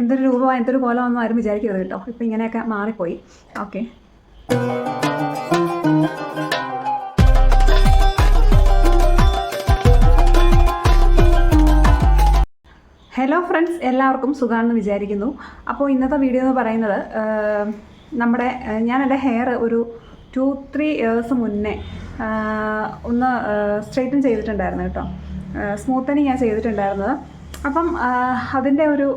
എന്തൊരു രൂപമാണ് എന്തൊരു കോലമൊന്നും ആരും വിചാരിക്കരുത് കേട്ടോ. ഇപ്പം ഇങ്ങനെയൊക്കെ മാറിപ്പോയി. ഓക്കെ. ഹലോ ഫ്രണ്ട്സ് എല്ലാവർക്കും സുഖമാണെന്ന് വിചാരിക്കുന്നു. അപ്പോൾ ഇന്നത്തെ വീഡിയോ എന്ന് പറയുന്നത് നമ്മുടെ ഞാൻ എന്റെ ഹെയർ ഒരു ടു ത്രീ ഇയേഴ്സ് മുന്നേ ഒന്ന് സ്ട്രെയിറ്റൻ ചെയ്തിട്ടുണ്ടായിരുന്നു കേട്ടോ. സ്മൂത്തനിങ് ഞാൻ ചെയ്തിട്ടുണ്ടായിരുന്നത്. അപ്പം അതിന്റെ ഒരു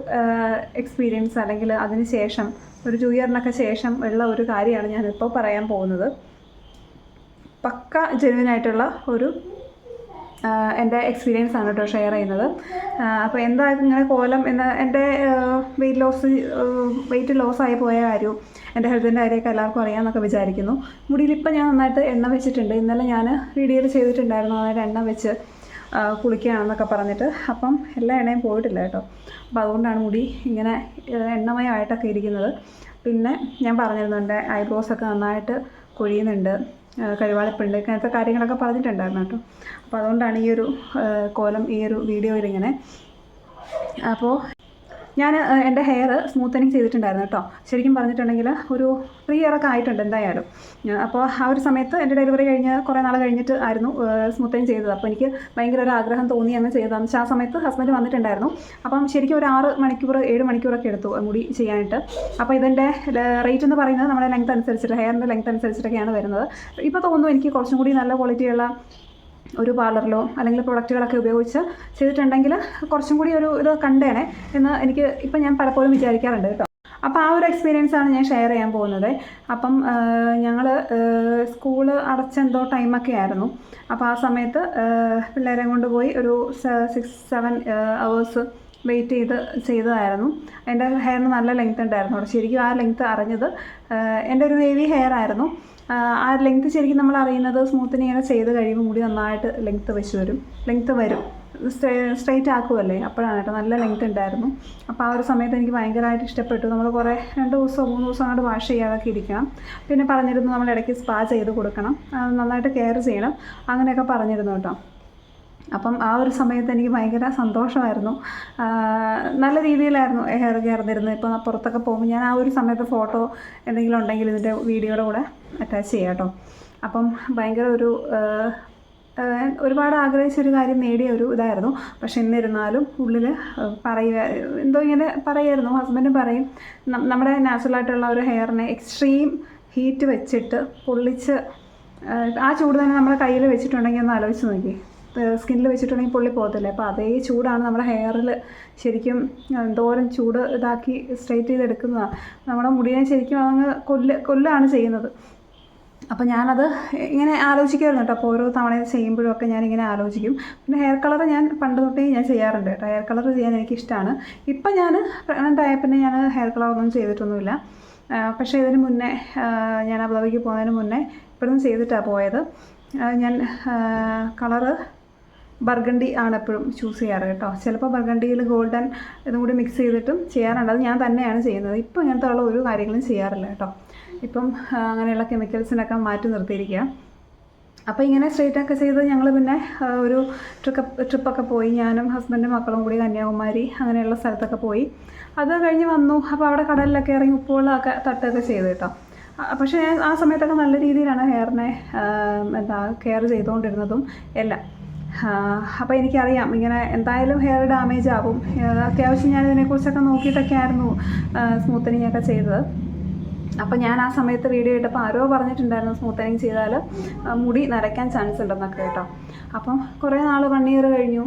എക്സ്പീരിയൻസ് അല്ലെങ്കിൽ അതിന് ശേഷം ഒരു ടു ഇയറിനൊക്കെ ശേഷം ഉള്ള ഒരു കാര്യമാണ് ഞാനിപ്പോൾ പറയാൻ പോകുന്നത്. പക്ക ജെനുവിനായിട്ടുള്ള ഒരു എന്റെ എക്സ്പീരിയൻസ് ആണ് കേട്ടോ ഷെയർ ചെയ്യുന്നത്. അപ്പോൾ എന്താ ഇങ്ങനെ കോലം എന്ന എന്റെ വെയിറ്റ് ലോസ് വെയിറ്റ് ലോസ് ആയി പോയ കാര്യവും എന്റെ ഹെൽത്തിന്റെ കാര്യമൊക്കെ എല്ലാവർക്കും അറിയാമെന്നൊക്കെ വിചാരിക്കുന്നു. മുടിയിൽ ഇപ്പം ഞാൻ നന്നായിട്ട് എണ്ണ വെച്ചിട്ടുണ്ട്. ഇന്നലെ ഞാൻ വീഡിയോയിൽ ചെയ്തിട്ടുണ്ടായിരുന്നു. നന്നായിട്ട് എണ്ണ വെച്ച് കുളിക്കുകയാണെന്നൊക്കെ പറഞ്ഞിട്ട് അപ്പം എല്ലാ എണ്ണയും പോയിട്ടില്ല കേട്ടോ. അപ്പോൾ അതുകൊണ്ടാണ് മുടി ഇങ്ങനെ എണ്ണമയമായിട്ടൊക്കെ ഇരിക്കുന്നത്. പിന്നെ ഞാൻ പറഞ്ഞിരുന്നു എന്റെ ഐബ്രോസൊക്കെ നന്നായിട്ട് കൊഴിയുന്നുണ്ട് കഴിവാളിപ്പുണ്ട് ഇങ്ങനത്തെ കാര്യങ്ങളൊക്കെ പറഞ്ഞിട്ടുണ്ടായിരുന്നു കേട്ടോ. അപ്പോൾ അതുകൊണ്ടാണ് ഈ ഒരു കോലം ഈ ഒരു വീഡിയോയിൽ ഇങ്ങനെ അപ്പോൾ ഞാൻ എന്റെ ഹെയർ സ്മൂത്തനിങ് ചെയ്തിട്ടുണ്ടായിരുന്നു കേട്ടോ. ശരിക്കും പറഞ്ഞിട്ടുണ്ടെങ്കിൽ ഒരു ത്രീ ഇയറൊക്കെ ആയിട്ടുണ്ട് എന്തായാലും. അപ്പോൾ ആ ഒരു സമയത്ത് എന്റെ ഡെലിവറി കഴിഞ്ഞ് കുറേ നാൾ കഴിഞ്ഞിട്ട് ആയിരുന്നു സ്മൂത്തനിങ് ചെയ്തത്. അപ്പോൾ എനിക്ക് ഭയങ്കര ഒരു ആഗ്രഹം തോന്നി അങ്ങ് ചെയ്തതെന്ന് വെച്ചാൽ ആ സമയത്ത് ഹസ്ബൻഡ് വന്നിട്ടുണ്ടായിരുന്നു. അപ്പം ശരിക്കും ഒരു ആറ് മണിക്കൂർ ഏഴ് മണിക്കൂറൊക്കെ എടുത്തു മുടി ചെയ്യാനായിട്ട്. അപ്പോൾ ഇതിന്റെ റേറ്റ് എന്ന് പറയുന്നത് നമ്മുടെ ലെങ്ത് അനുസരിച്ചിട്ട് ഹെയറിന്റെ ലെങ്ത് അനുസരിച്ചിട്ടൊക്കെയാണ് വരുന്നത്. ഇപ്പോൾ തോന്നുന്നു എനിക്ക് കുറച്ചും കൂടി നല്ല ക്വാളിറ്റിയുള്ള ഒരു പാർലറിലോ അല്ലെങ്കിൽ പ്രൊഡക്റ്റുകളൊക്കെ ഉപയോഗിച്ച് ചെയ്തിട്ടുണ്ടെങ്കിൽ കുറച്ചും കൂടി ഒരു ഇത് കണ്ടേനെ എന്ന് എനിക്ക് ഇപ്പം ഞാൻ പലപ്പോഴും വിചാരിക്കാറുണ്ട് കേട്ടോ. അപ്പോൾ ആ ഒരു എക്സ്പീരിയൻസ് ആണ് ഞാൻ ഷെയർ ചെയ്യാൻ പോകുന്നത്. അപ്പം ഞങ്ങൾ സ്കൂൾ അടച്ചെന്തോ ടൈമൊക്കെ ആയിരുന്നു. അപ്പോൾ ആ സമയത്ത് പിള്ളേരെ കൊണ്ടുപോയി ഒരു സിക്സ് സെവൻ അവേഴ്സ് വെയിറ്റ് ചെയ്ത് ചെയ്തതായിരുന്നു. എന്റെ ഹെയറിന് നല്ല ലെങ്ത് ഉണ്ടായിരുന്നു. ശരിക്കും ആ ലെങ്ത് അറിഞ്ഞത് എന്റെ ഒരു വേവി ഹെയർ ആയിരുന്നു. ആ ലെങ്ത് ശരിക്കും നമ്മൾ അറിയുന്നത് സ്മൂത്തിന് ഇങ്ങനെ ചെയ്ത് കഴിയുമ്പോൾ മുടി നന്നായിട്ട് ലെങ്ത് വെച്ച് വരും. ലെങ്ത് വരും. സ്ട്രെയിറ്റ് ആക്കുമല്ലേ അപ്പോഴാണ് കേട്ടോ. നല്ല ലെങ്ത് ഉണ്ടായിരുന്നു. അപ്പോൾ ആ ഒരു സമയത്ത് എനിക്ക് ഭയങ്കരമായിട്ട് ഇഷ്ടപ്പെട്ടു. നമ്മൾ കുറേ രണ്ട് ദിവസം മൂന്ന് ദിവസം അങ്ങോട്ട് വാഷ് ചെയ്യാതൊക്കെ ഇരിക്കണം. പിന്നെ പറഞ്ഞിരുന്നു നമ്മൾ ഇടയ്ക്ക് സ്പാ ചെയ്ത് കൊടുക്കണം. നന്നായിട്ട് കെയർ ചെയ്യണം. അങ്ങനെയൊക്കെ പറഞ്ഞിരുന്നു കേട്ടോ. അപ്പം ആ ഒരു സമയത്ത് എനിക്ക് ഭയങ്കര സന്തോഷമായിരുന്നു. നല്ല രീതിയിലായിരുന്നു ഹെയർ കെയർ തരുന്നത്. ഇപ്പോൾ പുറത്തൊക്കെ പോകുമ്പോൾ ഞാൻ ആ ഒരു സമയത്ത് ഫോട്ടോ എന്തെങ്കിലും ഉണ്ടെങ്കിൽ ഇതിന്റെ വീഡിയോയുടെ കൂടെ അറ്റാച്ച് ചെയ്യാം കേട്ടോ. അപ്പം ഭയങ്കര ഒരു ഒരുപാട് ആഗ്രഹിച്ചൊരു കാര്യം നേടിയ ഒരു ഇതായിരുന്നു. പക്ഷെ എന്നിരുന്നാലും ഉള്ളിൽ പറയുക എന്തോ ഇങ്ങനെ പറയായിരുന്നു ഹസ്ബൻഡ് പറയും നമ്മുടെ നാച്ചുറലായിട്ടുള്ള ഒരു ഹെയറിനെ എക്സ്ട്രീം ഹീറ്റ് വെച്ചിട്ട് പൊള്ളിച്ച് ആ ചൂട് തന്നെ നമ്മുടെ കയ്യിൽ വെച്ചിട്ടുണ്ടെങ്കിൽ ഒന്ന് ആലോചിച്ച് നോക്കി സ്കിന്നിൽ വെച്ചിട്ടുണ്ടെങ്കിൽ പൊള്ളി പോകത്തില്ലേ. അപ്പോൾ അതേ ചൂടാണ് നമ്മുടെ ഹെയറിൽ ശരിക്കും എന്തോരം ചൂട് ഇതാക്കി സ്ട്രെയിറ്റ് ചെയ്തെടുക്കുന്നതാണ് നമ്മുടെ മുടിയെ ശരിക്കും അങ്ങ് കൊല്ല കൊല്ലാണ് ചെയ്യുന്നത്. അപ്പോൾ ഞാനത് ഇങ്ങനെ ആലോചിക്കുമായിരുന്നു കേട്ടോ. അപ്പോൾ ഓരോ തവണയും ചെയ്യുമ്പോഴും ഒക്കെ ഞാനിങ്ങനെ ആലോചിക്കും. പിന്നെ ഹെയർ കളർ ഞാൻ പണ്ട് തൊട്ടേ ഞാൻ ചെയ്യാറുണ്ട് കേട്ടോ. ഹെയർ കളർ ചെയ്യാൻ എനിക്കിഷ്ടമാണ് ഇപ്പം ഞാൻ പ്രഗ്നന്റ് ആയ പിന്നെ ഞാൻ ഹെയർ കളറൊന്നും ചെയ്തിട്ടൊന്നുമില്ല. ആ, പക്ഷേ ഇതിന് മുന്നേ ഞാൻ അബുദാബിക്ക് പോകുന്നതിന് മുന്നേ ഇപ്പോഴും ചെയ്തിട്ടാണ് പോയത്. ഞാൻ കളറ് ബർഗണ്ടി ആണ് എപ്പോഴും ചൂസ് ചെയ്യാറ് കേട്ടോ. ചിലപ്പോൾ ബർഗണ്ടിയിൽ ഗോൾഡൻ ഇതും കൂടി മിക്സ് ചെയ്തിട്ടും ചെയ്യാറുണ്ട്. അത് ഞാൻ തന്നെയാണ് ചെയ്യുന്നത്. ഇപ്പോൾ ഇങ്ങനത്തെ ഉള്ള ഒരു കാര്യങ്ങളും ചെയ്യാറില്ല കേട്ടോ. ഇപ്പം അങ്ങനെയുള്ള കെമിക്കൽസിനൊക്കെ മാറ്റി നിർത്തിയിരിക്കുക. അപ്പോൾ ഇങ്ങനെ സ്ട്രെയിറ്റൊക്കെ ചെയ്ത് ഞങ്ങൾ പിന്നെ ഒരു ട്രിപ്പ് ട്രിപ്പൊക്കെ പോയി. ഞാനും ഹസ്ബൻഡും മക്കളും കൂടി കന്യാകുമാരി അങ്ങനെയുള്ള സ്ഥലത്തൊക്കെ പോയി. അത് കഴിഞ്ഞ് വന്നു. അപ്പോൾ അവിടെ കടലിലൊക്കെ ഇറങ്ങി ഉപ്പുവെള്ളമൊക്കെ തട്ടുകയൊക്കെ ചെയ്ത് കേട്ടോ. പക്ഷേ ഞാൻ ആ സമയത്തൊക്കെ നല്ല രീതിയിലാണ് ഹെയറിനെ എന്താ കെയർ ചെയ്തുകൊണ്ടിരുന്നതും എല്ലാം. അപ്പോൾ എനിക്കറിയാം. ഇങ്ങനെ എന്തായാലും ഹെയർ ഡാമേജ് ആവും. അത്യാവശ്യം ഞാൻ ഇതിനെക്കുറിച്ചൊക്കെ നോക്കിയിട്ടൊക്കെ ആയിരുന്നു സ്മൂത്തനിങ് ഒക്കെ ചെയ്തത്. അപ്പോൾ ഞാൻ ആ സമയത്ത് വീഡിയോ ഇട്ടപ്പോൾ ആരോ പറഞ്ഞിട്ടുണ്ടായിരുന്നു സ്മൂത്തനിങ് ചെയ്താൽ മുടി നരയ്ക്കാൻ ചാൻസ് ഉണ്ടെന്നൊക്കെ കേട്ടോ. അപ്പം കുറേ നാൾ വൺ ഇയർ കഴിഞ്ഞു.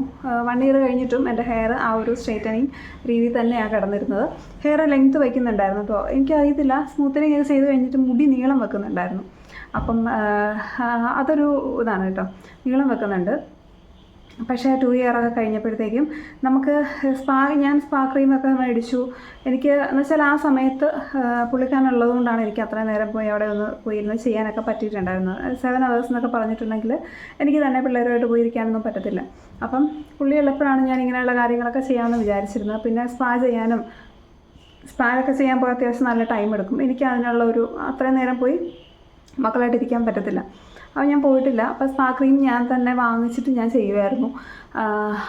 വൺ ഇയർ കഴിഞ്ഞിട്ടും എന്റെ ഹെയർ ആ ഒരു സ്ട്രെയിറ്റനിങ് രീതി തന്നെയാണ് കിടന്നിരുന്നത്. ഹെയർ ലെങ്ത്ത് വയ്ക്കുന്നുണ്ടായിരുന്നു കേട്ടോ എനിക്കറിയത്തില്ല സ്മൂത്തനിങ് ഇത് ചെയ്ത് കഴിഞ്ഞിട്ട് മുടി നീളം വെക്കുന്നുണ്ടായിരുന്നു. അപ്പം അതൊരു ഇതാണ് കേട്ടോ നീളം വെക്കുന്നുണ്ട്. പക്ഷേ ടു ഇയർ ഒക്കെ കഴിഞ്ഞപ്പോഴത്തേക്കും നമുക്ക് സ്പാ ഞാൻ സ്പാ ക്രീമൊക്കെ മേടിച്ചു. എനിക്ക് എന്ന് വെച്ചാൽ ആ സമയത്ത് പുള്ളിക്കാനുള്ളത് കൊണ്ടാണ് എനിക്ക് അത്രയും നേരം പോയി അവിടെ ഒന്ന് പോയിരുന്ന് ചെയ്യാനൊക്കെ പറ്റിയിട്ടുണ്ടായിരുന്നത്. സെവൻ അവേഴ്സ് എന്നൊക്കെ പറഞ്ഞിട്ടുണ്ടെങ്കിൽ എനിക്ക് തന്നെ പിള്ളേരുമായിട്ട് പോയിരിക്കാനൊന്നും പറ്റത്തില്ല. അപ്പം പുള്ളി ഉള്ളപ്പോഴാണ് ഞാൻ ഇങ്ങനെയുള്ള കാര്യങ്ങളൊക്കെ ചെയ്യാമെന്ന് വിചാരിച്ചിരുന്നത്. പിന്നെ സ്പാ ചെയ്യാനും സ്പാനൊക്കെ ചെയ്യാൻ പോയി അത്യാവശ്യം നല്ല ടൈം എടുക്കും. എനിക്ക് അതിനുള്ള ഒരു അത്രയും നേരം പോയി മക്കളായിട്ട് ഇരിക്കാൻ പറ്റത്തില്ല. അപ്പോൾ ഞാൻ പോയിട്ടില്ല. അപ്പോൾ സ്പാ ക്രീം ഞാൻ തന്നെ വാങ്ങിച്ചിട്ട് ഞാൻ ചെയ്യുമായിരുന്നു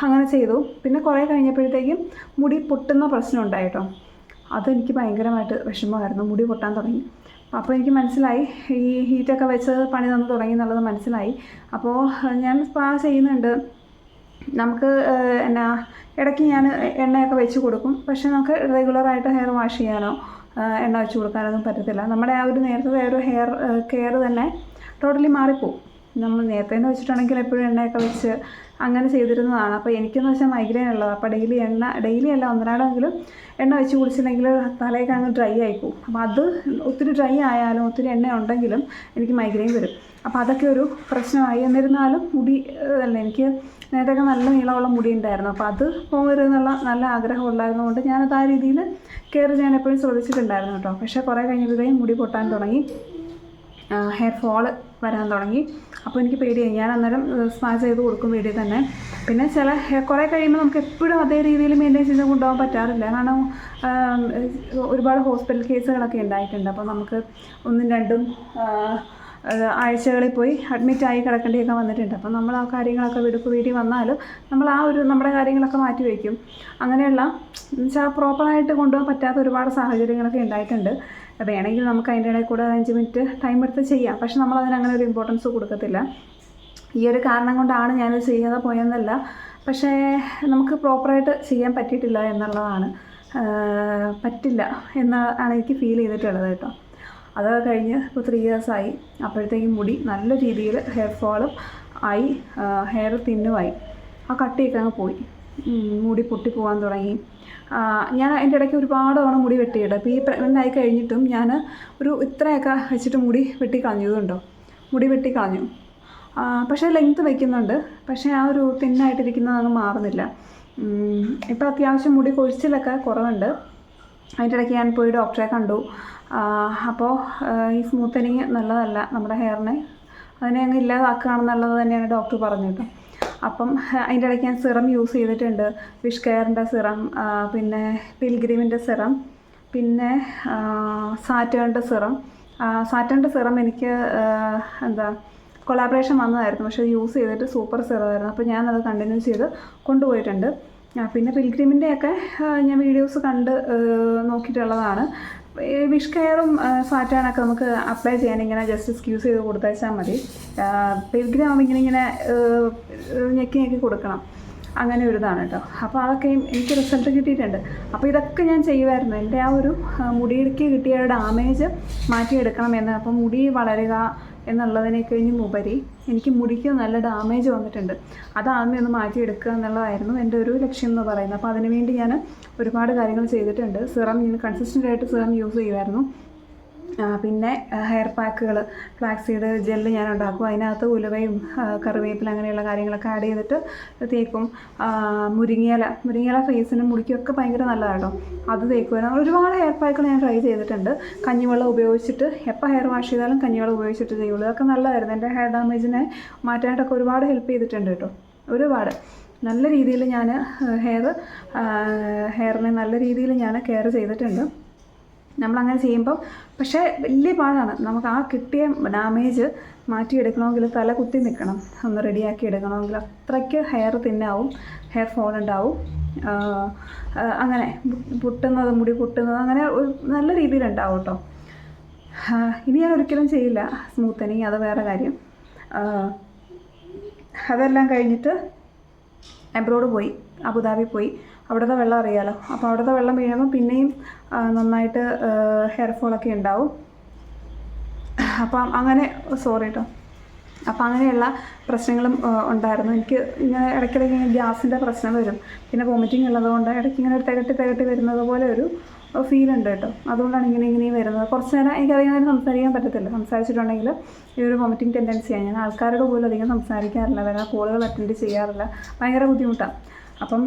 അങ്ങനെ ചെയ്തു. പിന്നെ കുറേ കഴിഞ്ഞപ്പോഴത്തേക്കും മുടി പൊട്ടുന്ന പ്രശ്നം ഉണ്ടായിട്ടോ. അതെനിക്ക് ഭയങ്കരമായിട്ട് വിഷമമായിരുന്നു. മുടി പൊട്ടാൻ തുടങ്ങി. അപ്പോൾ എനിക്ക് മനസ്സിലായി. ഈ ഹീറ്റൊക്കെ വെച്ച് പണി തന്നു തുടങ്ങി എന്നുള്ളത് മനസ്സിലായി. അപ്പോൾ ഞാൻ സ്പാ ചെയ്യുന്നുണ്ട്. നമുക്ക് എന്നാ ഇടയ്ക്ക് ഞാൻ എണ്ണയൊക്കെ വെച്ച് കൊടുക്കും. പക്ഷേ നമുക്ക് റെഗുലറായിട്ട് ഹെയർ വാഷ് ചെയ്യാനോ എണ്ണ വെച്ച് കൊടുക്കാനൊന്നും പറ്റത്തില്ല. നമ്മുടെ ആ ഒരു നേരത്തെ ഒരു ഹെയർ കെയർ തന്നെ ടോട്ടലി മാറിപ്പോവും. നമ്മൾ നേരത്തെ എന്ന് വെച്ചിട്ടുണ്ടെങ്കിൽ എപ്പോഴും എണ്ണയൊക്കെ വെച്ച് അങ്ങനെ ചെയ്തിരുന്നതാണ്. അപ്പോൾ എനിക്കെന്ന് വെച്ചാൽ മൈഗ്രെയിൻ ഉള്ളത്. അപ്പോൾ ഡെയിലി എണ്ണ ഡെയിലി അല്ല ഒന്നരാടെങ്കിലും എണ്ണ വെച്ച് കുടിച്ചില്ലെങ്കിൽ തലയൊക്കെ അങ്ങ് ഡ്രൈ ആയിപ്പോവും അപ്പോൾ അത് ഒത്തിരി ഡ്രൈ ആയാലും ഒത്തിരി എണ്ണ ഉണ്ടെങ്കിലും എനിക്ക് മൈഗ്രെയിൻ വരും. അപ്പോൾ അതൊക്കെ ഒരു പ്രശ്നമായി. എന്നിരുന്നാലും മുടി അല്ല എനിക്ക് നേരത്തെയൊക്കെ നല്ല നീളമുള്ള മുടി ഉണ്ടായിരുന്നു അപ്പോൾ അത് പോകരുതെന്നുള്ള നല്ല ആഗ്രഹം ഉണ്ടായിരുന്നതുകൊണ്ട് ഞാനത് ആ രീതിയിൽ കെയർ ചെയ്യാൻ എപ്പോഴും ശ്രദ്ധിച്ചിട്ടുണ്ടായിരുന്നു കേട്ടോ. പക്ഷേ കുറേ കഴിഞ്ഞപ്പോഴത്തേക്കും മുടി പൊട്ടാൻ തുടങ്ങി. ഹെയർ ഫോൾ വരാൻ തുടങ്ങി. അപ്പോൾ എനിക്ക് പേടിയായി. ഞാൻ അന്നേരം സ്പാ ചെയ്ത് കൊടുക്കും വീട്ടിൽ തന്നെ. പിന്നെ ചില കുറേ കഴിയുമ്പോൾ നമുക്ക് എപ്പോഴും അതേ രീതിയിൽ മെയിന്റെയിൻ ചെയ്ത് കൊണ്ടുപോകാൻ പറ്റാറില്ല. കാരണം ഒരുപാട് ഹോസ്പിറ്റൽ കേസുകളൊക്കെ ഉണ്ടായിട്ടുണ്ട്. അപ്പോൾ നമുക്ക് ഒന്നും രണ്ടും ആഴ്ചകളിൽ പോയി അഡ്മിറ്റായി കിടക്കേണ്ടിയൊക്കെ വന്നിട്ടുണ്ട്. അപ്പം നമ്മൾ ആ കാര്യങ്ങളൊക്കെ വിടുപ്പ് വീട്ടിൽ വന്നാലും നമ്മൾ ആ ഒരു നമ്മുടെ കാര്യങ്ങളൊക്കെ മാറ്റി വയ്ക്കും. അങ്ങനെയുള്ള എന്നുവെച്ചാൽ പ്രോപ്പറായിട്ട് കൊണ്ടുപോകാൻ പറ്റാത്ത ഒരുപാട് സാഹചര്യങ്ങളൊക്കെ ഉണ്ടായിട്ടുണ്ട്. വേണമെങ്കിൽ നമുക്ക് അതിന്റെ ഇടയിൽ കൂടെ അഞ്ച് മിനിറ്റ് ടൈം എടുത്ത് ചെയ്യാം. പക്ഷെ നമ്മൾ അതിനങ്ങനെ ഒരു ഇമ്പോർട്ടൻസ് കൊടുക്കത്തില്ല. ഈ ഒരു കാരണം കൊണ്ടാണ് ഞാനത് ചെയ്യാതെ പോയെന്നല്ല. പക്ഷേ നമുക്ക് പ്രോപ്പറായിട്ട് ചെയ്യാൻ പറ്റിയിട്ടില്ല എന്നുള്ളതാണ്. പറ്റില്ല എന്നാണ് എനിക്ക് ഫീൽ ചെയ്തിട്ടുള്ളത് കേട്ടോ. അത് കഴിഞ്ഞ് ഇപ്പോൾ ത്രീ ഇയേഴ്സായി അപ്പോഴത്തേക്കും മുടി നല്ല രീതിയിൽ ഹെയർ ഫോളും ആയി ഹെയർ തിന്നുമായി ആ കട്ടിയൊക്കെ അങ്ങ് പോയി. മുടി പൊട്ടിപ്പോകാൻ തുടങ്ങി. ഞാൻ അതിന്റെ ഇടയ്ക്ക് ഒരുപാട് തവണ മുടി വെട്ടിയിട്ട് അപ്പോൾ ഈ പ്രഗ്നന്റ് ആയി കഴിഞ്ഞിട്ടും ഞാൻ ഒരു ഇത്രയൊക്കെ വെച്ചിട്ട് മുടി വെട്ടി കളഞ്ഞതുണ്ടോ മുടി വെട്ടി കളഞ്ഞു. പക്ഷേ ലെങ്ത്ത് വയ്ക്കുന്നുണ്ട് പക്ഷേ ആ ഒരു തിന്നായിട്ടിരിക്കുന്നത് അങ്ങ് മാറുന്നില്ല. ഇപ്പോൾ അത്യാവശ്യം മുടി കൊഴിച്ചിലൊക്കെ കുറവുണ്ട്. അതിന്റെ ഇടയ്ക്ക് ഞാൻ പോയി ഡോക്ടറെ കണ്ടു. അപ്പോൾ ഈ സ്മൂത്തനിങ് നല്ലതല്ല നമ്മുടെ ഹെയറിനെ. അതിനെ അങ്ങ് ഇല്ലാതാക്കുകയാണെന്നുള്ളത് തന്നെയാണ് ഡോക്ടർ പറഞ്ഞത്. അപ്പം അതിന്റെ ഇടയ്ക്ക് ഞാൻ സിറം യൂസ് ചെയ്തിട്ടുണ്ട്. വിഷ് കെയറിന്റെ സിറം പിന്നെ പിൽഗ്രീമിന്റെ സിറം പിന്നെ സാറ്റേണിന്റെ സിറം. സാറ്റേണിന്റെ സിറം എനിക്ക് എന്താ കൊളാബറേഷൻ വന്നതായിരുന്നു. പക്ഷേ യൂസ് ചെയ്തിട്ട് സൂപ്പർ സിറമായിരുന്നു. അപ്പോൾ ഞാനത് കണ്ടിന്യൂ ചെയ്ത് കൊണ്ടുപോയിട്ടുണ്ട്. പിന്നെ പിൽഗ്രിമിന്റെയൊക്കെ ഞാൻ വീഡിയോസ് കണ്ട് നോക്കിയിട്ടുള്ളതാണ്. വിഷ് കെയറും സാറ്റാനൊക്കെ നമുക്ക് അപ്ലൈ ചെയ്യാൻ ഇങ്ങനെ ജസ്റ്റ് സ്ക്യൂസ് ചെയ്ത് കൊടുത്തയച്ചാൽ മതി. പിൽഗ്രിം ഇങ്ങനെ ഇങ്ങനെ ഞെക്കി ഞെക്കി കൊടുക്കണം. അങ്ങനെ ഒരു ഇതാണ് കേട്ടോ അപ്പോൾ അതൊക്കെ എനിക്ക് റിസൾട്ട് കിട്ടിയിട്ടുണ്ട്. അപ്പോൾ ഇതൊക്കെ ഞാൻ ചെയ്യുമായിരുന്നു എന്റെ ആ ഒരു മുടിയിലേക്ക് കിട്ടിയ ഡാമേജ് മാറ്റിയെടുക്കണം എന്ന്. അപ്പോൾ മുടി വളരുക എന്നുള്ളതിനെ കഴിഞ്ഞും ഉപരി എനിക്ക് മുടിക്ക് നല്ല ഡാമേജ് വന്നിട്ടുണ്ട്. അതാദ്യം ഒന്ന് മാറ്റിയെടുക്കുക എന്നുള്ളതായിരുന്നു എന്റെ ഒരു ലക്ഷ്യം എന്ന് പറയുന്നത്. അപ്പോൾ അതിനുവേണ്ടി ഞാൻ ഒരുപാട് കാര്യങ്ങൾ ചെയ്തിട്ടുണ്ട്. സിറം ഞാൻ കൺസിസ്റ്റന്റ് ആയിട്ട് സിറം യൂസ് ചെയ്യുമായിരുന്നു. പിന്നെ ഹെയർ പാക്കുകൾ ഫ്ലാക്സീഡ് ജെല്ല് ഞാൻ ഉണ്ടാക്കും അതിനകത്ത് ഉലുവയും കറിവേപ്പില അങ്ങനെയുള്ള കാര്യങ്ങളൊക്കെ ആഡ് ചെയ്തിട്ട് തേക്കും മുരിങ്ങയില മുരിങ്ങയില ഫേസിനും മുടിക്കൊക്കെ ഭയങ്കര നല്ലതാട്ടോ. അത് തേക്കുമായിരുന്നു ഒരുപാട് ഹെയർ പാക്കുകൾ ഞാൻ ട്രൈ ചെയ്തിട്ടുണ്ട്. കഞ്ഞിവെള്ളം ഉപയോഗിച്ചിട്ട് എപ്പോൾ ഹെയർ വാഷ് ചെയ്താലും കഞ്ഞിവെള്ളം ഉപയോഗിച്ചിട്ട് ചെയ്യുള്ളൂ അതൊക്കെ നല്ലതായിരുന്നു. എന്റെ ഹെയർ ഡാമേജിനെ മാറ്റാനായിട്ടൊക്കെ ഒരുപാട് ഹെൽപ്പ് ചെയ്തിട്ടുണ്ട് കേട്ടോ. ഒരുപാട്. നല്ല രീതിയിൽ ഞാൻ ഹെയർ ഹെയറിനെ നല്ല രീതിയിൽ ഞാൻ കെയർ ചെയ്തിട്ടുണ്ട്. നമ്മളങ്ങനെ ചെയ്യുമ്പം പക്ഷേ വലിയ പാടാണ്. നമുക്ക് ആ കിട്ടിയ ഡാമേജ് മാറ്റിയെടുക്കണമെങ്കിൽ തല കുത്തി നിൽക്കണം. ഒന്ന് റെഡിയാക്കി എടുക്കണമെങ്കിൽ അത്രയ്ക്ക് ഹെയർ തിന്നാവും ഹെയർ ഫോൾ ഉണ്ടാവും. അങ്ങനെ പൊട്ടുന്നത് മുടി പൊട്ടുന്നത് അങ്ങനെ ഒരു നല്ല രീതിയിലുണ്ടാവും കേട്ടോ. ഇനി ഞാൻ ഒരിക്കലും ചെയ്യില്ല സ്മൂത്തനിങ് അത് വേറെ കാര്യം. അതെല്ലാം കഴിഞ്ഞിട്ട് എബ്രോഡ് പോയി. അബുദാബി പോയി. അവിടുത്തെ വെള്ളം അറിയാലോ. അപ്പോൾ അവിടുത്തെ വെള്ളം വീഴുമ്പോൾ പിന്നെയും നന്നായിട്ട് ഹെയർ ഫോളൊക്കെ ഉണ്ടാവും. അപ്പം അങ്ങനെ സോറി കേട്ടോ അപ്പം അങ്ങനെയുള്ള പ്രശ്നങ്ങളും ഉണ്ടായിരുന്നു. എനിക്ക് ഇങ്ങനെ ഇടയ്ക്കിടയ്ക്ക് ഇങ്ങനെ ഗ്യാസിന്റെ പ്രശ്നം വരും. പിന്നെ വോമിറ്റിംഗ് ഉള്ളതുകൊണ്ട് ഇടയ്ക്ക് ഇങ്ങനെ ഒരു തികട്ടി തികട്ടി വരുന്നത് പോലെ ഒരു ഫീൽ ഉണ്ട് കേട്ടോ. അതുകൊണ്ടാണ് ഇങ്ങനെ ഇങ്ങനെ വരുന്നത്. കുറച്ച് നേരം എനിക്ക് അധികം നേരം സംസാരിക്കാൻ പറ്റത്തില്ല. സംസാരിച്ചിട്ടുണ്ടെങ്കിൽ ഈ ഒരു വോമിറ്റിംഗ് ടെൻഡൻസിയാണ് ഞാൻ ആൾക്കാരോട് പോലും അധികം സംസാരിക്കാറില്ല. വേറെ കോളുകൾ അറ്റൻഡ് ചെയ്യാറില്ല. ഭയങ്കര ബുദ്ധിമുട്ടാണ്. അപ്പം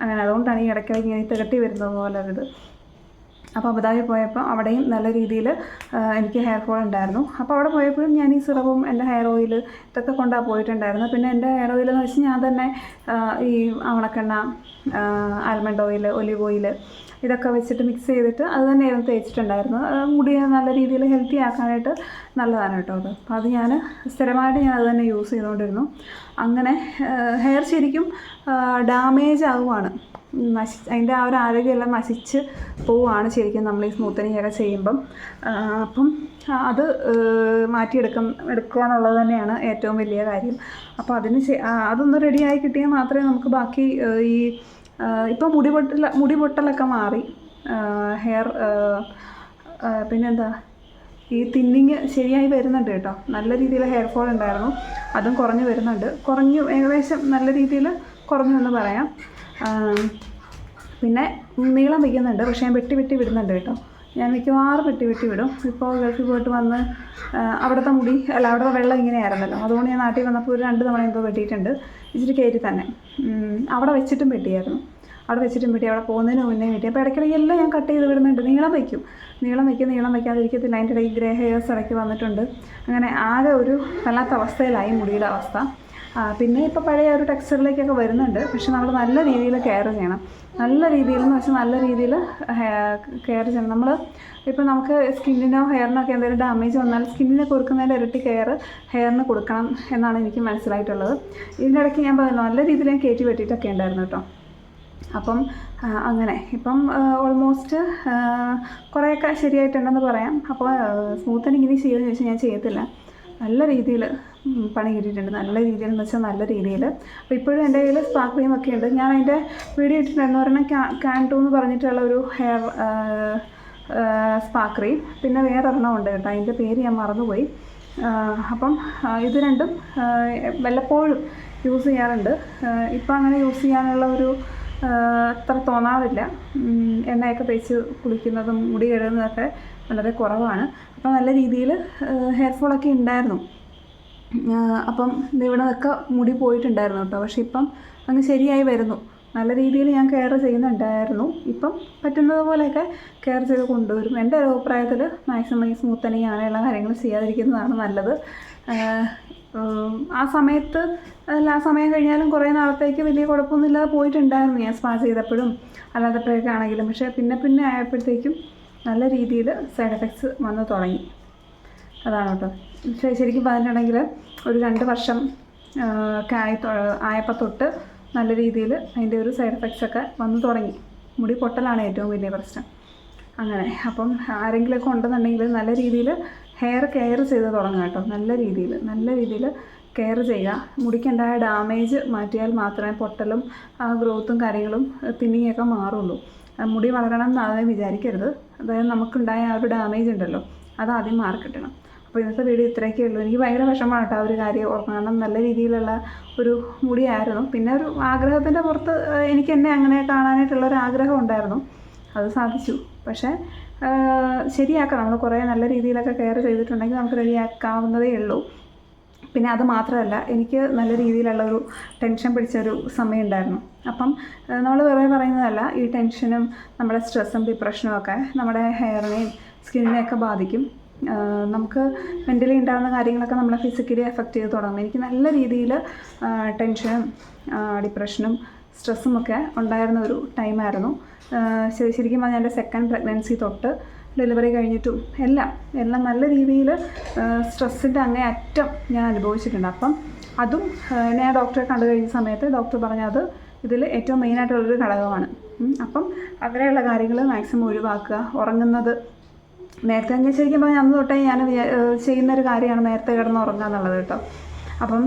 അങ്ങനെ അതുകൊണ്ടാണ് ഈ ഇടയ്ക്കിടയ്ക്ക് ഇങ്ങനെ തികട്ടി വരുന്നത് പോലെ ഒരിത് അപ്പോൾ അബുദാബി പോയപ്പോൾ അവിടെയും നല്ല രീതിയിൽ എനിക്ക് ഹെയർ ഫോൾ ഉണ്ടായിരുന്നു. അപ്പോൾ അവിടെ പോയപ്പോഴും ഞാൻ ഈ സിറവും എന്റെ ഹെയർ ഓയിൽ ഇതൊക്കെ കൊണ്ടാണ് പോയിട്ടുണ്ടായിരുന്നത് പിന്നെ എന്റെ ഹെയർ ഓയിൽ എന്ന് വെച്ചാൽ ഞാൻ തന്നെ ഈ ആവണക്കെണ്ണ ആൽമണ്ട് ഓയിൽ ഒലിവ് ഓയിൽ ഇതൊക്കെ വെച്ചിട്ട് മിക്സ് ചെയ്തിട്ട് അത് തന്നെയായിരുന്നു അത് മുടി നല്ല രീതിയിൽ ഹെൽത്തി ആക്കാനായിട്ട് നല്ലതാണ് കേട്ടോ അത്. അപ്പോൾ അത് ഞാൻ സ്ഥിരമായിട്ട് ഞാൻ അത് തന്നെ യൂസ് ചെയ്തുകൊണ്ടിരുന്നു. അങ്ങനെ ഹെയർ ശരിക്കും ഡാമേജ് ആവുകയാണ് നശി അതിന്റെ ആ ഒരു ആരോഗ്യമെല്ലാം നശിച്ച് പോവുകയാണ് ശരിക്കും നമ്മൾ ഈ സ്മൂത്തനിങ് ഒക്കെ ചെയ്യുമ്പം അപ്പം അത് മാറ്റിയെടുക്കും എടുക്കുക എന്നുള്ളത് തന്നെയാണ് ഏറ്റവും വലിയ കാര്യം. അപ്പോൾ അതിന് അതൊന്ന് റെഡിയായി കിട്ടിയാൽ മാത്രമേ നമുക്ക് ബാക്കി ഈ ഇപ്പോൾ മുടി പൊട്ടൽ മുടി പൊട്ടലൊക്കെ മാറി. ഹെയർ പിന്നെന്താ ഈ തിന്നിങ് ശരിയായി വരുന്നുണ്ട് കേട്ടോ. നല്ല രീതിയിൽ ഹെയർ ഫോൾ ഉണ്ടായിരുന്നു. അതും കുറഞ്ഞു വരുന്നുണ്ട്. കുറഞ്ഞു ഏകദേശം നല്ല രീതിയിൽ കുറഞ്ഞു എന്ന് പറയാം. പിന്നെ നീളം വയ്ക്കുന്നുണ്ട് പക്ഷേ ഞാൻ വെട്ടി വെട്ടി വിടുന്നുണ്ട് കേട്ടോ. ഞാൻ മിക്കവാറും വെട്ടി വെട്ടി വിടും. ഇപ്പോൾ ഗൾഫിൽ പോയിട്ട് വന്ന് അവിടുത്തെ മുടി അല്ല അവിടുത്തെ വെള്ളം ഇങ്ങനെയായിരുന്നല്ലോ. അതുകൊണ്ട് ഞാൻ നാട്ടിൽ വന്നപ്പോൾ ഒരു രണ്ട് തവണ എന്തോ വെട്ടിയിട്ടുണ്ട്. ഇച്ചിരി കയറ്റി തന്നെ. അവിടെ വെച്ചിട്ടും വെട്ടിയായിരുന്നു. അവിടെ വെച്ചിട്ടും വെട്ടി അവിടെ പോകുന്നതിന് മുന്നേ വെട്ടി. അപ്പോൾ ഇടയ്ക്കിടയ്ക്ക് എല്ലാം ഞാൻ കട്ട് ചെയ്ത് വിടുന്നുണ്ട്. നീളം വയ്ക്കും. നീളം വയ്ക്കും നീളം വയ്ക്കാതിരിക്കത്തില്ല. അതിന്റെ ഇടയ്ക്ക് ഗ്രേ ഹെയർസ് ഇടയ്ക്ക് വന്നിട്ടുണ്ട്. അങ്ങനെ ആകെ ഒരു വല്ലാത്ത അവസ്ഥയിലായി മുടിയുടെ അവസ്ഥ. പിന്നെ ഇപ്പോൾ പഴയ ഒരു ടെക്സ്ചറിലേക്കൊക്കെ വരുന്നുണ്ട്. പക്ഷെ നമ്മൾ നല്ല രീതിയിൽ കെയർ ചെയ്യണം. നല്ല രീതിയിൽ എന്ന് വെച്ചാൽ നല്ല രീതിയിൽ കെയർ ചെയ്യണം. നമ്മൾ ഇപ്പോൾ നമുക്ക് സ്കിന്നിനോ ഹെയറിനോ ഒക്കെ എന്തെങ്കിലും ഡാമേജ് വന്നാൽ സ്കിന്നിനെ കൊടുക്കുന്നതിന്റെ ഇരട്ടി കെയർ ഹെയറിന് കൊടുക്കണം എന്നാണ് എനിക്ക് മനസ്സിലായിട്ടുള്ളത്. ഇതിന്റെ ഇടയ്ക്ക് ഞാൻ പറഞ്ഞു നല്ല രീതിയിൽ ഞാൻ കയറ്റി വെട്ടിയിട്ടൊക്കെ ഉണ്ടായിരുന്നു കേട്ടോ. അപ്പം അങ്ങനെ. ഇപ്പം ഓൾമോസ്റ്റ് കുറേയൊക്കെ ശരിയായിട്ടുണ്ടെന്ന് പറയാം. അപ്പോൾ സ്മൂത്തനിങ് ഇനി ചെയ്യുമെന്ന് ചോദിച്ചാൽ ഞാൻ ചെയ്യത്തില്ല. നല്ല രീതിയിൽ പണി കിട്ടിയിട്ടുണ്ട് നല്ല രീതിയിൽ എന്ന് വെച്ചാൽ നല്ല രീതിയിൽ. അപ്പോൾ ഇപ്പോഴും എന്റെ കയ്യിൽ സ്പാർക്ക് ക്രീം ഒക്കെ ഉണ്ട്. ഞാൻ അതിന്റെ വീഡിയോ ഇട്ടിട്ടുണ്ടായിരുന്നു. ഒരെണ്ണം ക്യാൻ ടു എന്ന് പറഞ്ഞിട്ടുള്ള ഒരു ഹെയർ സ്പാർക്ക് ക്രീം പിന്നെ വേറെ ഒരെണ്ണം ഉണ്ട് കേട്ടോ. അതിന്റെ പേര് ഞാൻ മറന്നുപോയി. അപ്പം ഇത് രണ്ടും വല്ലപ്പോഴും യൂസ് ചെയ്യാറുണ്ട്. ഇപ്പം അങ്ങനെ യൂസ് ചെയ്യാനുള്ള ഒരു അത്ര തോന്നാറില്ല. എണ്ണയൊക്കെ തേച്ച് കുളിക്കുന്നതും മുടി കഴുകുന്നതൊക്കെ വളരെ കുറവാണ്. അപ്പം നല്ല രീതിയിൽ ഹെയർ ഫോളൊക്കെ ഉണ്ടായിരുന്നു. അപ്പം ഇവിടെ നിന്നൊക്കെ മുടി പോയിട്ടുണ്ടായിരുന്നു കേട്ടോ. പക്ഷെ ഇപ്പം അങ്ങ് ശരിയായി വരുന്നു. നല്ല രീതിയിൽ ഞാൻ കെയർ ചെയ്യുന്നുണ്ടായിരുന്നു. ഇപ്പം പറ്റുന്നത് പോലെയൊക്കെ കെയർ ചെയ്ത് കൊണ്ടുവരും. എന്റെ ഒരു അഭിപ്രായത്തിൽ മാക്സിമം ഈ സ്മൂത്തനിങ് അങ്ങനെയുള്ള കാര്യങ്ങൾ ചെയ്യാതിരിക്കുന്നതാണ് നല്ലത്. ആ, സമയത്ത് അല്ല ആ സമയം കഴിഞ്ഞാലും കുറേ നാളത്തേക്ക് വലിയ കുഴപ്പമൊന്നുമില്ലാതെ പോയിട്ടുണ്ടായിരുന്നു ഞാൻ സ്പാ ചെയ്തപ്പോഴും. അല്ലാത്തപ്പോഴൊക്കെ ആണെങ്കിലും. പക്ഷേ പിന്നെ പിന്നെ ആയപ്പോഴത്തേക്കും നല്ല രീതിയിൽ സൈഡ് എഫക്ട്സ് വന്ന് തുടങ്ങി. അതാണ് കേട്ടോ. ശരിക്കും പറഞ്ഞിട്ടുണ്ടെങ്കിൽ ഒരു രണ്ട് വർഷം ഒക്കെ ആയി ആയപ്പോൾ തൊട്ട് നല്ല രീതിയിൽ അതിന്റെ ഒരു സൈഡ് എഫക്ട്സ് ഒക്കെ വന്നു തുടങ്ങി. മുടി പൊട്ടലാണ് ഏറ്റവും വലിയ പ്രശ്നം. അങ്ങനെ അപ്പം ആരെങ്കിലുമൊക്കെ ഉണ്ടെന്നുണ്ടെങ്കിൽ നല്ല രീതിയിൽ ഹെയർ കെയർ ചെയ്ത് തുടങ്ങുക കേട്ടോ. നല്ല രീതിയിൽ നല്ല രീതിയിൽ കെയർ ചെയ്യുക. മുടിക്കുണ്ടായ ഡാമേജ് മാറ്റിയാൽ മാത്രമേ പൊട്ടലും ആ ഗ്രോത്തും കാര്യങ്ങളും തിന്നിങ്ങൊക്കെ മാറുള്ളൂ. മുടി വളരണം എന്ന് ആദ്യം വിചാരിക്കരുത്. അതായത് നമുക്കുണ്ടായ ആ ഒരു ഡാമേജ് ഉണ്ടല്ലോ അത് ആദ്യം മാറി അപ്പോൾ ഇന്നത്തെ വീഡിയോ ഇത്രയൊക്കെ ഉള്ളൂ. എനിക്ക് ഭയങ്കര വിഷമമാണ് കേട്ടോ ആ ഒരു കാര്യം ഓർക്കണം നല്ല രീതിയിലുള്ള ഒരു മുടിയായിരുന്നു. പിന്നെ ഒരു ആഗ്രഹത്തിന്റെ പുറത്ത് എനിക്ക് എന്നെ അങ്ങനെ കാണാനായിട്ടുള്ള ഒരു ആഗ്രഹം ഉണ്ടായിരുന്നു. അത് സാധിച്ചു. പക്ഷേ ശരിയാക്കാം നമ്മൾ കുറേ നല്ല രീതിയിലൊക്കെ കെയർ ചെയ്തിട്ടുണ്ടെങ്കിൽ നമുക്ക് റെഡിയാക്കാവുന്നതേ ഉള്ളൂ. പിന്നെ അത് മാത്രമല്ല എനിക്ക് നല്ല രീതിയിലുള്ള ഒരു ടെൻഷൻ പിടിച്ചൊരു സമയം ഉണ്ടായിരുന്നു. അപ്പം നമ്മൾ വെറുതെ പറയുന്നതല്ല ഈ ടെൻഷനും നമ്മുടെ സ്ട്രെസ്സും ഡിപ്രഷനും ഒക്കെ നമ്മുടെ ഹെയറിനെയും സ്കിന്നിനെയൊക്കെ ബാധിക്കും. നമുക്ക് മെന്റലി ഉണ്ടാകുന്ന കാര്യങ്ങളൊക്കെ നമ്മളെ ഫിസിക്കലി എഫക്റ്റ് ചെയ്ത് തുടങ്ങും. എനിക്ക് നല്ല രീതിയിൽ ടെൻഷനും ഡിപ്രഷനും സ്ട്രെസ്സും ഒക്കെ ഉണ്ടായിരുന്ന ഒരു ടൈമായിരുന്നു ശരി ശരിക്കും പറഞ്ഞാൽ എന്റെ സെക്കൻഡ് പ്രഗ്നൻസി തൊട്ട് ഡെലിവറി കഴിഞ്ഞിട്ടും എല്ലാം എല്ലാം നല്ല രീതിയിൽ സ്ട്രെസ്സിന്റെ അങ്ങേ അറ്റം ഞാൻ അനുഭവിച്ചിട്ടുണ്ട്. അപ്പം അതും ഞാൻ ഡോക്ടറെ കണ്ടു കഴിഞ്ഞ സമയത്ത് ഡോക്ടർ പറഞ്ഞത് ഇതിൽ ഏറ്റവും മെയിനായിട്ടുള്ളൊരു ഘടകമാണ്. അപ്പം അങ്ങനെയുള്ള കാര്യങ്ങൾ മാക്സിമം ഒഴിവാക്കുക ഉറങ്ങുന്നത് നേരത്തെ ഞാൻ ശരിക്കും പറഞ്ഞാൽ അന്ന് തൊട്ടേ ഞാൻ ചെയ്യുന്നൊരു കാര്യമാണ് നേരത്തെ കിടന്ന് ഉറങ്ങുക എന്നുള്ളത് കേട്ടോ. അപ്പം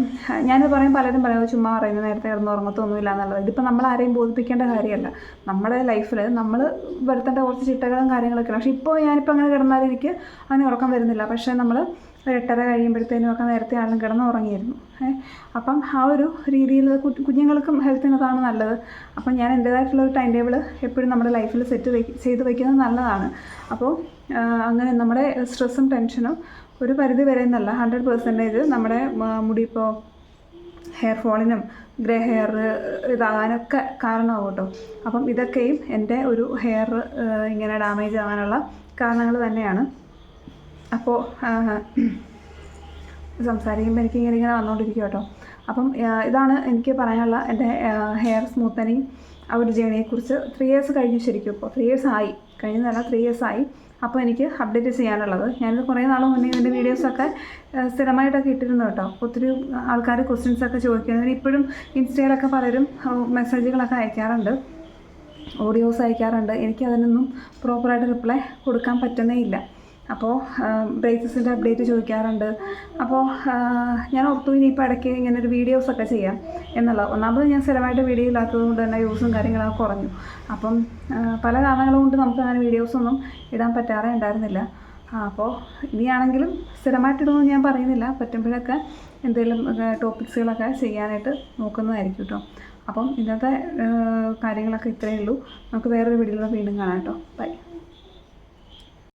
ഞാനിത് പറയും പലരും പറയും ചുമ്മാ പറയുന്നത് നേരത്തെ കിടന്ന് ഉറങ്ങത്തൊന്നുമില്ല എന്നുള്ളത്. ഇതിപ്പോൾ നമ്മൾ ആരെയും ബോധിപ്പിക്കേണ്ട കാര്യമല്ല. നമ്മുടെ ലൈഫിൽ നമ്മൾ വരുത്തേണ്ട കുറച്ച് ചിട്ടകളും കാര്യങ്ങളൊക്കെ പക്ഷേ ഇപ്പോൾ ഞാനിപ്പോൾ അങ്ങനെ കിടന്നാലെനിക്ക് അങ്ങനെ ഉറക്കം വരുന്നില്ല. പക്ഷേ നമ്മൾ ഒരു എട്ടര കഴിയുമ്പോഴത്തേനും ഒക്കെ നേരത്തെ ആളും കിടന്ന് ഉറങ്ങിയിരുന്നു. അപ്പം ആ ഒരു രീതിയിൽ കുഞ്ഞുങ്ങൾക്കും ഹെൽത്തിനതാണ് നല്ലത്. അപ്പം ഞാൻ എന്റേതായിട്ടുള്ള ഒരു ടൈം ടേബിൾ എപ്പോഴും നമ്മുടെ ലൈഫിൽ സെറ്റ് ചെയ്ത് വയ്ക്കുന്നത് നല്ലതാണ്. അപ്പോൾ അങ്ങനെ നമ്മുടെ സ്ട്രെസ്സും ടെൻഷനും ഒരു പരിധി വരെ എന്നല്ല ഹൺഡ്രഡ് പെർസെന്റേജ് നമ്മുടെ മുടി ഇപ്പോൾ ഹെയർ ഫോളിനും ഗ്രേ ഹെയർ ഇതാകാനൊക്കെ കാരണമാകും കേട്ടോ. അപ്പം ഇതൊക്കെയും എന്റെ ഒരു ഹെയർ ഇങ്ങനെ ഡാമേജ് ആകാനുള്ള കാരണങ്ങൾ തന്നെയാണ്. അപ്പോൾ സംസാരിക്കുമ്പോൾ എനിക്ക് ഇങ്ങനെ ഇങ്ങനെ വന്നുകൊണ്ടിരിക്കും കേട്ടോ അപ്പം ഇതാണ് എനിക്ക് പറയാനുള്ള എന്റെ ഹെയർ സ്മൂത്തനിങ് ആ ഒരു ജേണിയെക്കുറിച്ച് ത്രീ ഇയേഴ്സ് കഴിഞ്ഞു ശരിക്കും ഇപ്പോൾ ത്രീ ഇയേഴ്സ് ആയി. കഴിഞ്ഞതല്ല ത്രീ ഇയേഴ്സ് ആയി. അപ്പോൾ എനിക്ക് അപ്ഡേറ്റ് ചെയ്യാനുള്ളത്. ഞാനിത് കുറേ നാൾ മുന്നേ ഇതിന്റെ വീഡിയോസൊക്കെ സ്ഥിരമായിട്ടൊക്കെ ഇട്ടിരുന്നു കേട്ടോ ഒത്തിരി ആൾക്കാർ ക്വസ്റ്റ്യൻസൊക്കെ ചോദിക്കുന്നത് ഇപ്പോഴും ഇൻസ്റ്റയിലൊക്കെ പലരും മെസ്സേജുകളൊക്കെ അയക്കാറുണ്ട്. ഓഡിയോസ് അയക്കാറുണ്ട്. എനിക്ക് അതിനൊന്നും പ്രോപ്പറായിട്ട് റിപ്ലൈ കൊടുക്കാൻ പറ്റുന്നേ ഇല്ല. അപ്പോൾ ബ്രേസസിന്റെ അപ്ഡേറ്റ് ചോദിക്കാറുണ്ട്. അപ്പോൾ ഞാൻ ഓർത്തു ഇനിയിപ്പോൾ ഇടയ്ക്ക് ഇങ്ങനെ ഒരു വീഡിയോസൊക്കെ ചെയ്യാം എന്നുള്ള. ഒന്നാമത് ഞാൻ സ്ഥിരമായിട്ട് വീഡിയോ ഇല്ലാത്തത് കൊണ്ട് തന്നെ യൂസും കാര്യങ്ങളൊക്കെ കുറഞ്ഞു. അപ്പം പല കാരണങ്ങൾ കൊണ്ട് നമുക്ക് അങ്ങനെ വീഡിയോസൊന്നും ഇടാൻ പറ്റാറേ ഉണ്ടായിരുന്നില്ല. അപ്പോൾ ഇനിയാണെങ്കിലും സ്ഥിരമായിട്ടിടുമെന്ന് ഞാൻ പറയുന്നില്ല. പറ്റുമ്പോഴൊക്കെ എന്തെങ്കിലും ടോപ്പിക്സുകളൊക്കെ ചെയ്യാനായിട്ട് നോക്കുന്നതായിരിക്കും കേട്ടോ അപ്പം ഇന്നത്തെ കാര്യങ്ങളൊക്കെ ഇത്രയേ ഉള്ളൂ. നമുക്ക് വേറൊരു വീഡിയോയിൽ വീണ്ടും കാണാം കേട്ടോ ബൈ